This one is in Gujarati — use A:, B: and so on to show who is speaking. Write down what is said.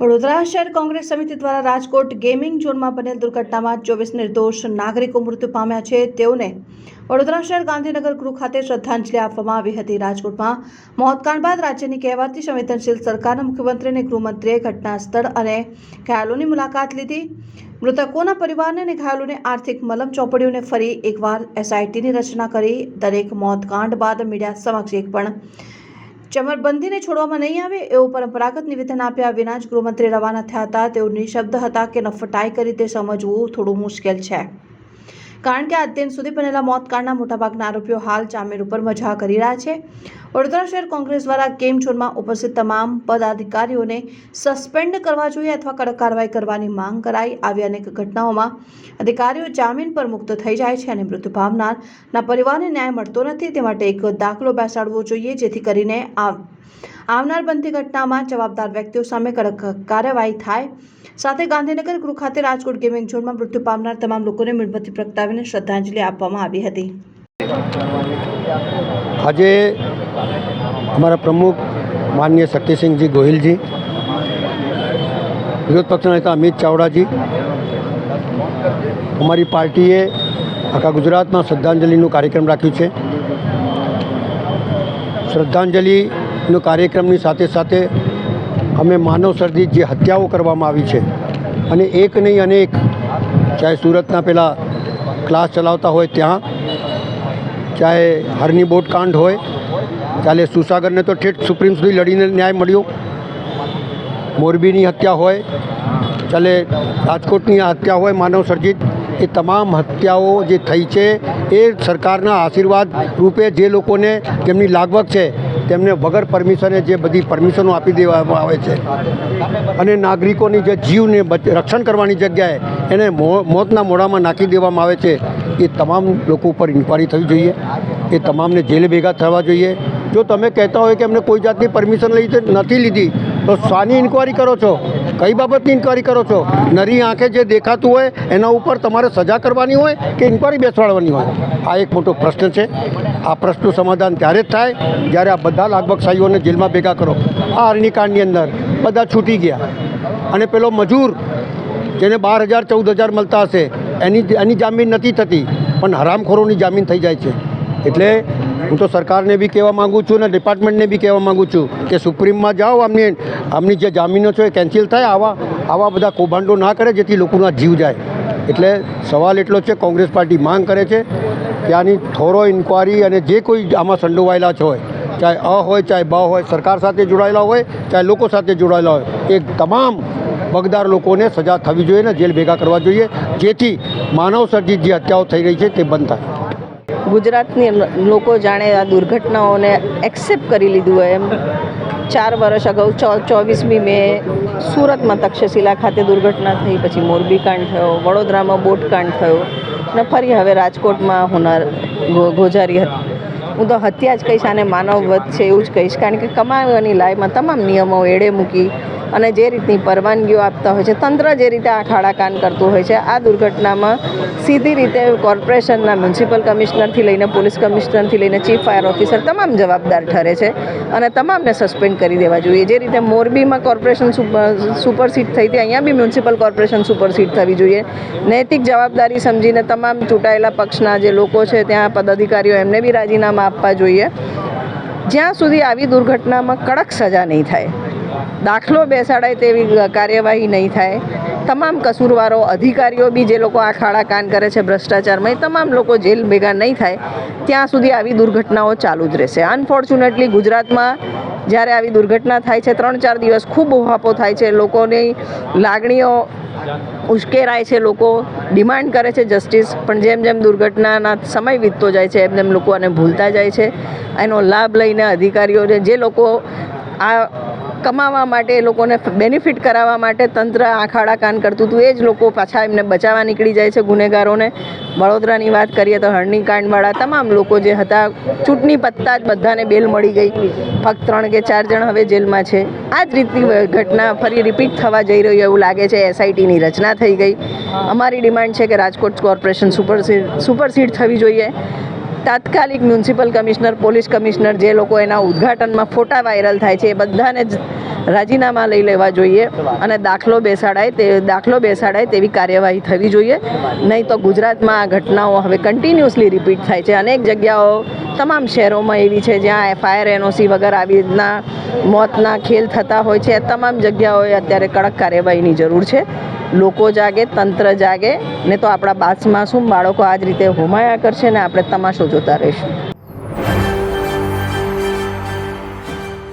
A: વડોદરા શહેર કોંગ્રેસ સમિતિ દ્વારા રાજકોટ ગેમિંગ ઝોનમાં બનેલ દુર્ઘટનામાં ચોવીસ નિર્દોષ નાગરિકો મૃત્યુ પામ્યા છે. તેઓને વડોદરા શહેર ગાંધીનગર ગૃહ ખાતે શ્રદ્ધાંજલિ આપવામાં આવી હતી. રાજકોટમાં મોતકાંડ બાદ રાજ્યની કહેવાતી સંવેદનશીલ સરકારના મુખ્યમંત્રી અને ગૃહમંત્રીએ ઘટના સ્થળ અને ઘાયલોની મુલાકાત લીધી. મૃતકોના પરિવારને અને ઘાયલોને આર્થિક મલમ ચોપડીઓને ફરી એકવાર એસઆઈટીની રચના કરી. દરેક મોતકાંડ બાદ મીડિયા સમક્ષ એક પણ ચમરબંધીને છોડવામાં નહીં આવે એવું પરંપરાગત નિવેદન આપ્યા વિના જ ગૃહમંત્રી રવાના થયા હતા. તેઓ નિશબ્દ હતા કે નફટાઈ કરી તે સમજવું થોડું મુશ્કેલ છે. કારણ કે દિન સુધી બનેલા મોતકાંડના મોટાભાગના આરોપીઓ હાલ જામીન ઉપર મજા કરી રહ્યા છે. વડોદરા શહેર કોંગ્રેસ દ્વારા ગેમ ઝોનમાં ઉપસ્થિત તમામ પદાધિકારીઓને સસ્પેન્ડ કરવા જોઈએ અથવા કડક કાર્યવાહી કરવાની માંગ કરાઈ. આવી અનેક ઘટનાઓમાં અધિકારીઓ જામીન પર મુક્ત થઈ જાય છે અને મૃત્યુ પામનારના પરિવારને ન્યાય મળતો નથી. તે માટે એક દાખલો બેસાડવો જોઈએ જેથી કરીને આવનાર બનતી ઘટનામાં જવાબદાર વ્યક્તિઓ સામે કડક કાર્યવાહી થાય. સાથે ગાંધીનગર ગૃહ ખાતે રાજકોટ ગેમિંગ ઝોનમાં મૃત્યુ પામનાર તમામ લોકોને મીણબત્તી પ્રગટાવીને શ્રદ્ધાંજલિ આપવામાં આવી હતી.
B: આજે અમારા પ્રમુખ માનનીય શક્તિસિંહજી ગોહિલજી, વિરોધ પક્ષના નેતા અમિત ચાવડાજી, અમારી પાર્ટીએ આખા ગુજરાતમાં શ્રદ્ધાંજલિનું કાર્યક્રમ રાખ્યું છે. શ્રદ્ધાંજલિનો કાર્યક્રમની સાથે સાથે અમે માનવ સર્જિત જે હત્યાઓ કરવામાં આવી છે, અને એક નહીં અનેક ચાહે સુરતના પેલા ક્લાસ ચલાવતા હોય ત્યાં, ચાહે હરની બોટ કાંડ હોય, ચાલે સુસાગરને તો ઠેઠ સુપ્રીમ સુધી લડીને ન્યાય મળ્યો. મોરબીની હત્યા હોય, ચાલે રાજકોટની હત્યા હોય માનવ સર્જિત, એ તમામ હત્યાઓ જે થઈ છે, એ સરકારના આશીર્વાદ રૂપે જે લોકોને જેમની લાગવગ છે તેમને વગર પરમિશને જે બધી પરમિશનો આપી દેવામાં આવે છે. અને નાગરિકોની જે જીવને રક્ષણ કરવાની જગ્યાએ એને મોતના મોઢામાં નાખી દેવામાં આવે છે, એ તમામ લોકો ઉપર ઇન્કવાયરી થવી જોઈએ. એ તમામને જેલ ભેગા થવા જોઈએ. જો તમે કહેતા હોય કે અમને કોઈ જાતની પરમિશન લઈ નથી લીધી, તો શાની ઇન્કવાયરી કરો છો? કઈ બાબતની ઇન્કવાયરી કરો છો? નરી આંખે જે દેખાતું હોય, એના ઉપર તમારે સજા કરવાની હોય કે ઇન્કવાયરી બેસવાડવાની હોય? આ એક મોટો પ્રશ્ન છે. આ પ્રશ્નનું સમાધાન ત્યારે જ થાય જ્યારે આ બધા લાગબગશાહીઓને જેલમાં ભેગા કરો. આ અરણીકાંડની અંદર બધા છૂટી ગયા. અને પેલો મજૂર, જેને બાર હજાર, ચૌદ હજાર મળતા હશે, એની એની જામીન નથી થતી, પણ હરામખોરોની જામીન થઈ જાય છે. એટલે હું તો સરકારને બી કહેવા માગું છું અને ડિપાર્ટમેન્ટને બી કહેવા માગું છું કે સુપ્રીમમાં જાઓ, આમની આમની જે જામીનો છે એ કેન્સલ થાય, આવા આવા બધા કૌભાંડો ના કરે જેથી લોકોના જીવ જાય. એટલે સવાલ એટલો છે, કોંગ્રેસ પાર્ટી માંગ કરે છે કે આની થોરો ઇન્કવાયરી અને જે કોઈ આમાં સંડોવાયેલા છે હોય, ચાહે અ હોય, ચાહે બ હોય, સરકાર સાથે જોડાયેલા હોય, ચાહે લોકો સાથે જોડાયેલા હોય, એ તમામ બગદાર લોકોને સજા થવી જોઈએ ને જેલ ભેગા કરવા જોઈએ, જેથી માનવ સર્જિત જે હત્યાઓ થઈ રહી છે તે બંધ થાય.
C: ગુજરાતની લોકો જાણે આ દુર્ઘટનાઓને એક્સેપ્ટ કરી લીધું હોય એમ. ચાર વર્ષ અગાઉ ચો, ચોવીસમી મે સુરતમાં તક્ષશિલા ખાતે દુર્ઘટના થઈ, પછી મોરબીકાંડ થયો, વડોદરામાં બોટકાંડ થયો અને ફરી હવે રાજકોટમાં હોનાર ગોજારી હતી, હું તો હત્યા જ કહીશ, આને માનવ વધ છે એવું જ કહીશ, કારણ કે કમાવાની લાઈમાં તમામ નિયમો એડે મૂકી અને જે રીતની પરવાનગીઓ આપતા હોય છે, તંત્ર જે રીતે આ ખાડા કાન કરતું હોય છે, આ દુર્ઘટનામાં સીધી રીતે કોર્પોરેશનના મ્યુનિસિપલ કમિશનરથી લઈને પોલીસ કમિશનરથી લઈને ચીફ ફાયર ઓફિસર તમામ જવાબદાર ઠરે છે અને તમામને સસ્પેન્ડ કરી દેવા જોઈએ. જે રીતે મોરબીમાં કોર્પોરેશન સુપરસીટ થઈ હતી, અહીંયા બી મ્યુનિસિપલ કોર્પોરેશન સુપરસીટ થવી જોઈએ. નૈતિક જવાબદારી સમજીને તમામ ચૂંટાયેલા પક્ષના જે લોકો છે, ત્યાં પદાધિકારીઓ એમને બી રાજીનામા આપવા જોઈએ. જ્યાં સુધી આવી દુર્ઘટનામાં કડક સજા નહીં થાય દાખલો બેસાડાય તેવી કાર્યવાહી નહીં થાય. તમામ કસૂરવારો, અધિકારીઓ બી જે લોકો આ ખાડા કાન કરે છે ભ્રષ્ટાચારમાં, એ તમામ લોકો જેલ ભેગા નહીં થાય. ત્યાં સુધી આવી દુર્ઘટનાઓ ચાલુ જ રહેશે. અનફોર્ચ્યુનેટલી ગુજરાતમાં જ્યારે આવી દુર્ઘટના થાય છે ત્રણ ચાર દિવસ ખૂબ ઉહાપો થાય છે. લોકોની લાગણીઓ ઉશ્કેરાય છે, લોકો ડિમાન્ડ કરે છે જસ્ટિસ, પણ જેમ જેમ દુર્ઘટનાના સમય વીતતો જાય છે, એમ એમ લોકો આને ભૂલતા જાય છે. એનો લાભ લઈને અધિકારીઓને જે લોકો આ કમાવા માટે એ લોકોને બેનિફિટ કરાવવા માટે તંત્ર આખાડા કાન કરતું હતું. એ જ લોકો પાછા એમને બચાવવા નીકળી જાય છે ગુનેગારોને. વડોદરાની વાત કરીએ તો હરણીકાંડવાળા તમામ લોકો જે હતા, ચૂંટણી પત્તા જ બધાને બેલ મળી ગઈ. ફક્ત ત્રણ કે ચાર જણ હવે જેલમાં છે. આ જ રીતની ઘટના ફરી રિપીટ થવા જઈ રહ્યું એવું લાગે છે. એસઆઈટીની રચના થઈ ગઈ. અમારી ડિમાન્ડ છે કે રાજકોટ કોર્પોરેશન સુપરસીડ સુપરસીડ થવી જોઈએ. તાત્કાલિક મ્યુનિસિપલ કમિશનર, પોલીસ કમિશનર જે લોકો એના ઉદ્ઘાટનમાં ફોટા વાયરલ થાય છે એ બધાને જ રાજીનામા લઈ લેવા જોઈએ અને દાખલો બેસાડાય તે દાખલો બેસાડાય તેવી કાર્યવાહી થવી જોઈએ. નહીં તો ગુજરાતમાં આ ઘટનાઓ હવે કન્ટિન્યુઅસલી રિપીટ થાય છે. અનેક જગ્યાઓ, તમામ શહેરોમાં એવી છે જ્યાં એફઆઈઆર, એનઓસી વગર આવી રીતના મોતના ખેલ થતા હોય છે. તમામ જગ્યાઓએ અત્યારે કડક કાર્યવાહીની જરૂર છે. લોકો જાગે, તંત્ર જાગે ને તો આપણા બાસમાસૂમ બાળકો આ જ રીતે હોમાયા કરશે ને આપણે તમાશો જોતા રહીશું.